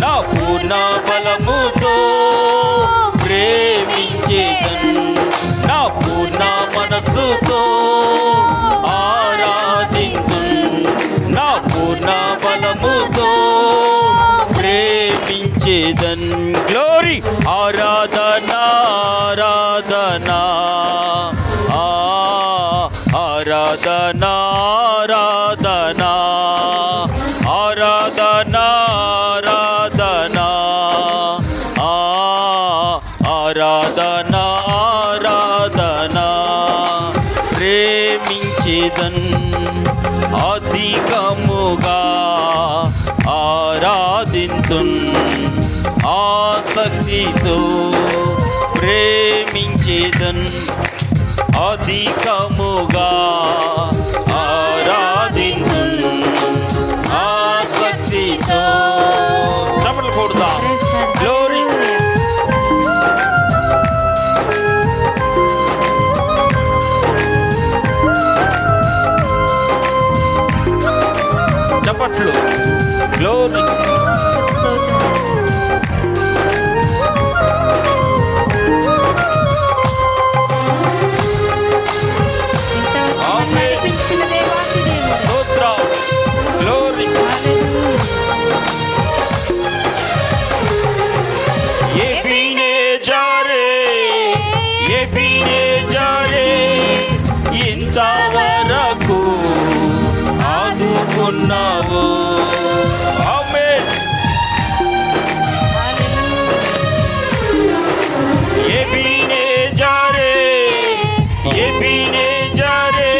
No poor, na భక్తితో ప్రేమించేదన్. అధిక ఎబినేజరే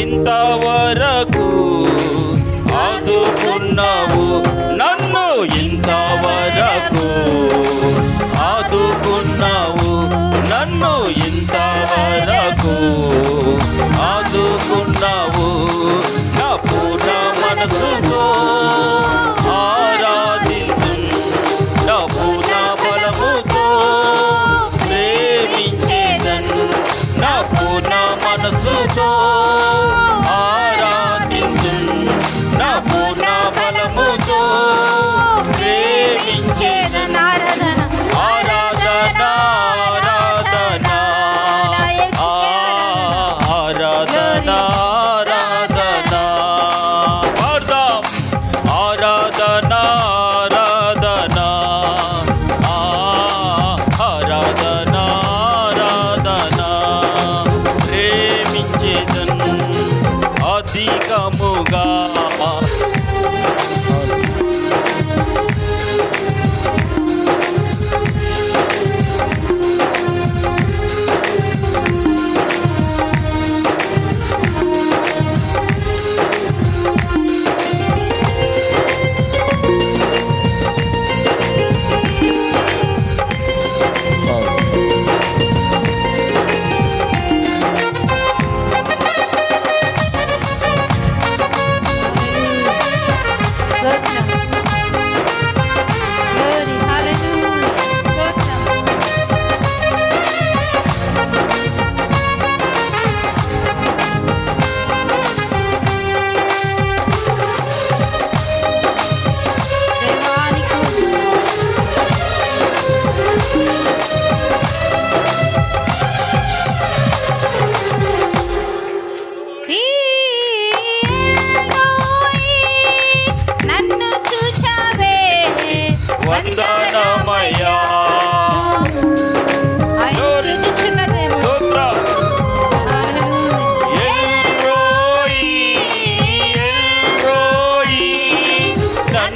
ఇంతవరకు ఆదుకున్నావు.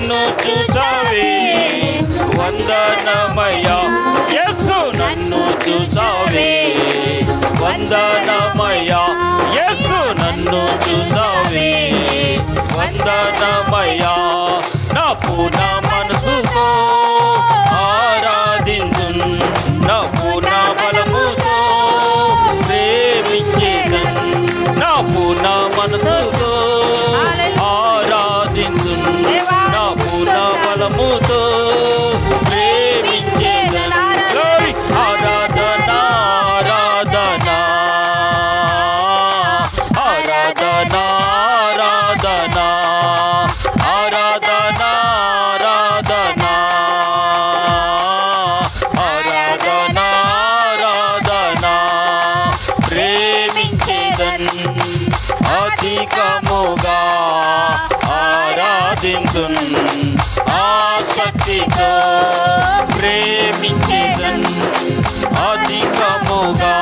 నన్ను చూచావే వందనమయ్యా. యేసు నన్ను చూచావే వందనమయ్యా. యేసు నన్ను చూచావే వందనమయ్యా. నా పూర్ణ మనసుతో అధికముగా ఆరాధించు ఆసక్తితో ప్రేమించేదన్. అధికముగా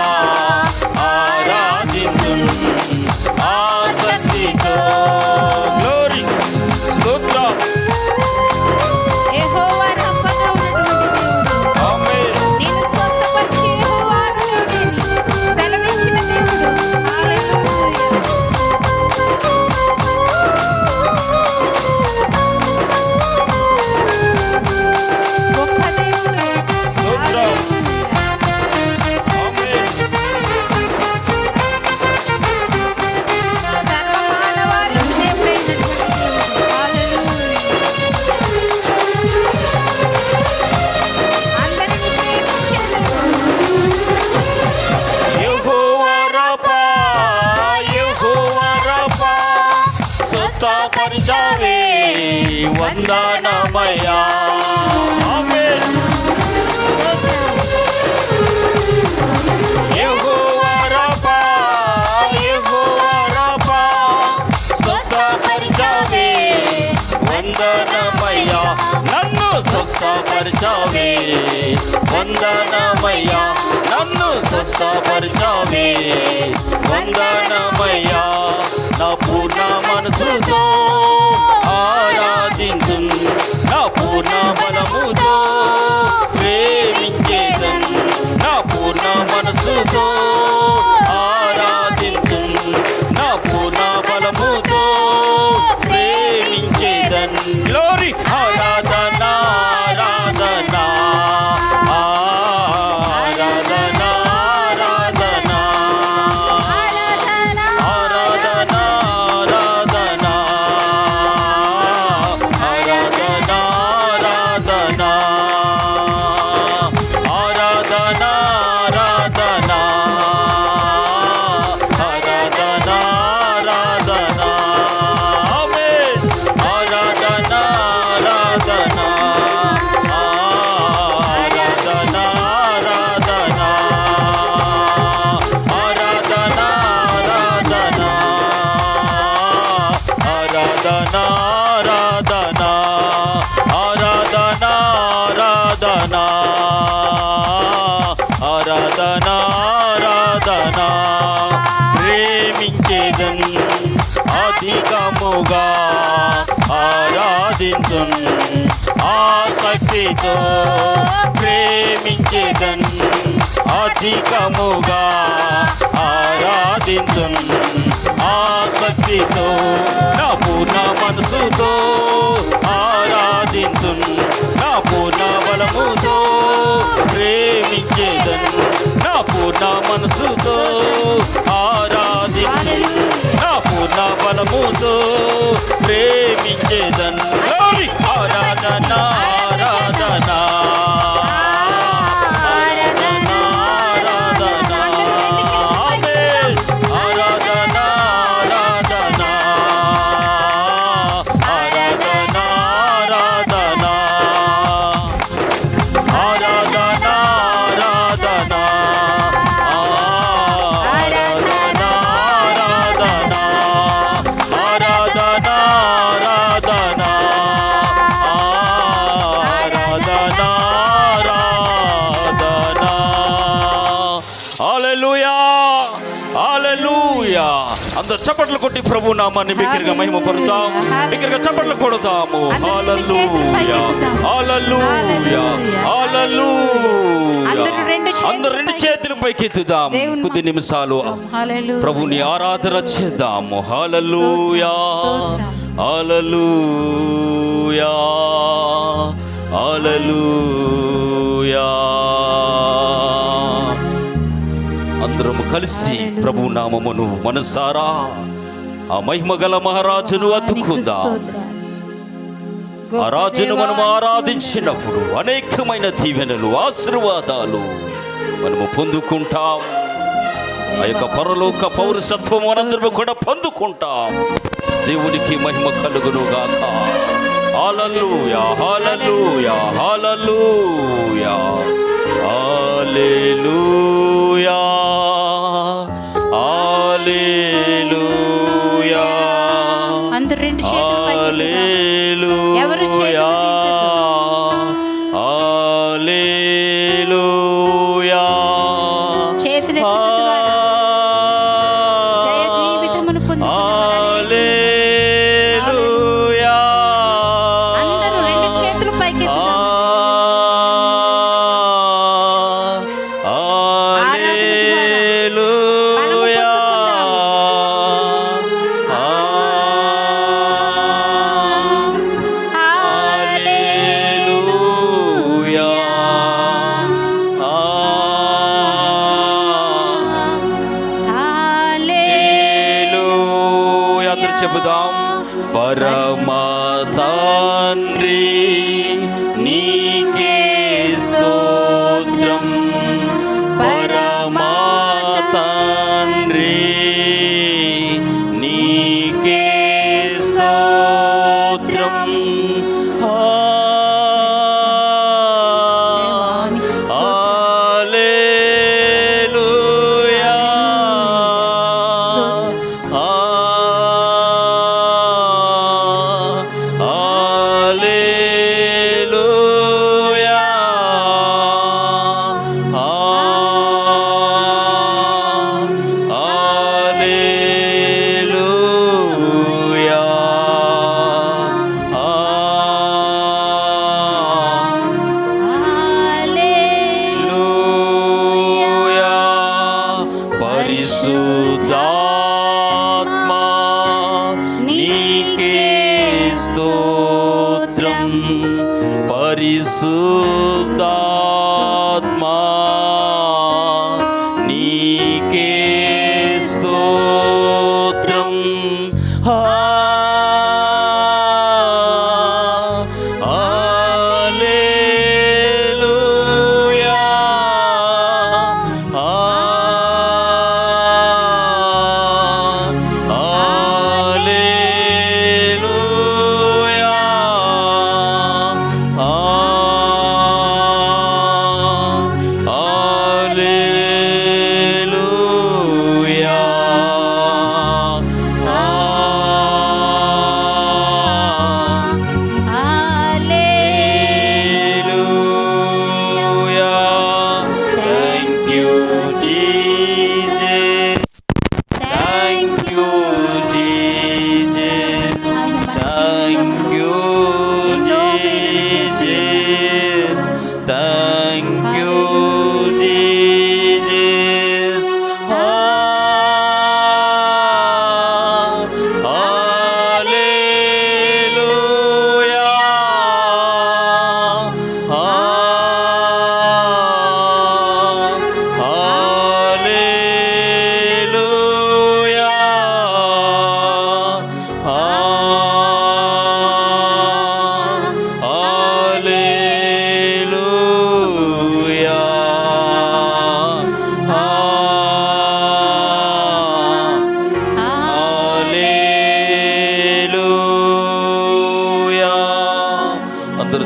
బలపరిచావే వందనమయ్యా. నన్ను స్వస్థపరచావే వందనమయ్యా. నన్ను స్వస్థపరచావే వందనమయ్యా. నా పూర్ణ మనసుతో ఆరాధించు. నా పూర్ణ బలముతో ప్రేమించేదన్. నా పూర్ణ మనసుతో ఆధికముగా ఆరాధించును ఆసక్తితో ప్రేమించేదన్ అధికముగా ఆరాధించున్ ఆసక్తితో నా పూర్ణ మనసుతో ఆరాధించున్ నా పూర్ణ బలముతో ప్రేమించేదన్. నా పూర్ణ మనసుతో ఆరాధించు నా పూర్ణ బలముతో ప్రేమించేదన్. ఆరాధన ఆరాధన. చప్పట్లు కొట్టి ప్రభు నామాన్ని బిగ్గరగా మహిమ పరుద్దాం బిగ్గరగా చప్పట్లు కొడదాము. హల్లెలూయా హల్లెలూయా హల్లెలూయా అందరూ రెండు చేతులు పైకెత్తుదాం కొద్ది నిమిషాలు. ప్రభుని ఆరాధన చేద్దాము. హల్లెలూయా హల్లెలూయా హల్లెలూయా అందరం కలిసి ప్రభు నామమును మనసారా. ఆ మహిమగల మహారాజును నీకు అతుక్కుందాం స్తోత్రాలు. ఆ రాజును మనం ఆరాధించినప్పుడు అనేకమైన దీవెనలు ఆశీర్వాదాలు మనము పొందుకుంటాం. ఆ యొక్క పరలోక పౌరసత్వం మనందరము కూడా పొందుకుంటాం. దేవునికి మహిమ కలుగును గాక హాలూయా హాలూయా హాలేలూయా హాలేలూయా అందరు రెండు హల్లెలూయా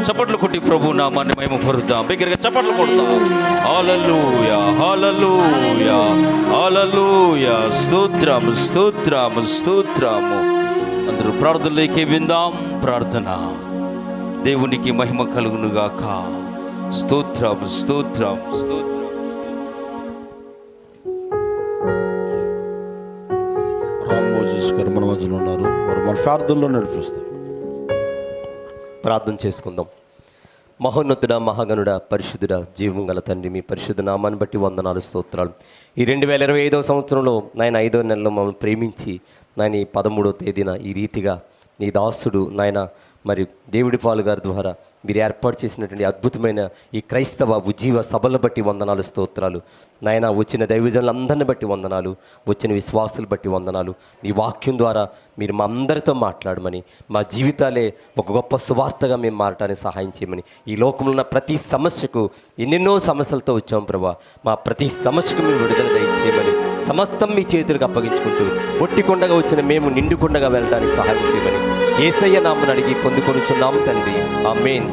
చప్పట్లు కొట్టి ప్రభు నామాన్ని మేము పొరుద్దాం. బిగ్గరగా చప్పట్లు కొడతాం. హాలూయా హాలూయా హాలూయా స్తోత్రం స్తోత్రం స్తోత్రము అందరూ ప్రార్థనలోకి విందాం. ప్రార్థన. దేవునికి మహిమ కలుగునుగాక. స్తోత్రం స్తోత్రం స్తోత్రం. రామ్ మోజెస్ గారు మన మధ్యలో ఉన్నారు వారు మన ప్రార్థనలో నడిపిస్తారు ప్రార్థన చేసుకుందాం. మహోన్నతుడ మహాగనుడ పరిశుద్ధుడ జీవం గల తండ్రి మీ పరిశుద్ధ నామాన్ని బట్టి వందనాలు స్తోత్రాలు. ఈ రెండు వేల ఇరవై ఐదవ సంవత్సరంలో నాయన ఐదో నెలలో మమ్మల్ని ప్రేమించి నాయన ఈ పదమూడవ తేదీన ఈ రీతిగా నీ దాసుడు నాయన మరి దేవుడి పాలు గారి ద్వారా మీరు ఏర్పాటు చేసినటువంటి అద్భుతమైన ఈ క్రైస్తవ ఉజ్జీవ సభలను బట్టి వందనాలు స్తోత్రాలు. నాయన వచ్చిన దైవజనులందరిని బట్టి వందనాలు వచ్చిన విశ్వాసులు బట్టి వందనాలు. ఈ వాక్యం ద్వారా మీరు మా అందరితో మాట్లాడమని మా జీవితాలే ఒక గొప్ప సువార్తగా మేము మారటానికి సహాయం చేయమని. ఈ లోకంలో ఉన్న ప్రతి సమస్యకు ఎన్నెన్నో సమస్యలతో వచ్చాం ప్రభా. మా ప్రతి సమస్యకు మేము విడుదల దయచేయమని సమస్తం మీ చేతులకు అప్పగించుకుంటూ ఒట్టికొండగా వచ్చిన మేము నిండుకొండగా వెళ్ళడానికి సహాయం చేయమని. ఏసయ్య నామని అడిగి పొందుకొనుచున్నాము తండ్రి. ఆ మెయిన్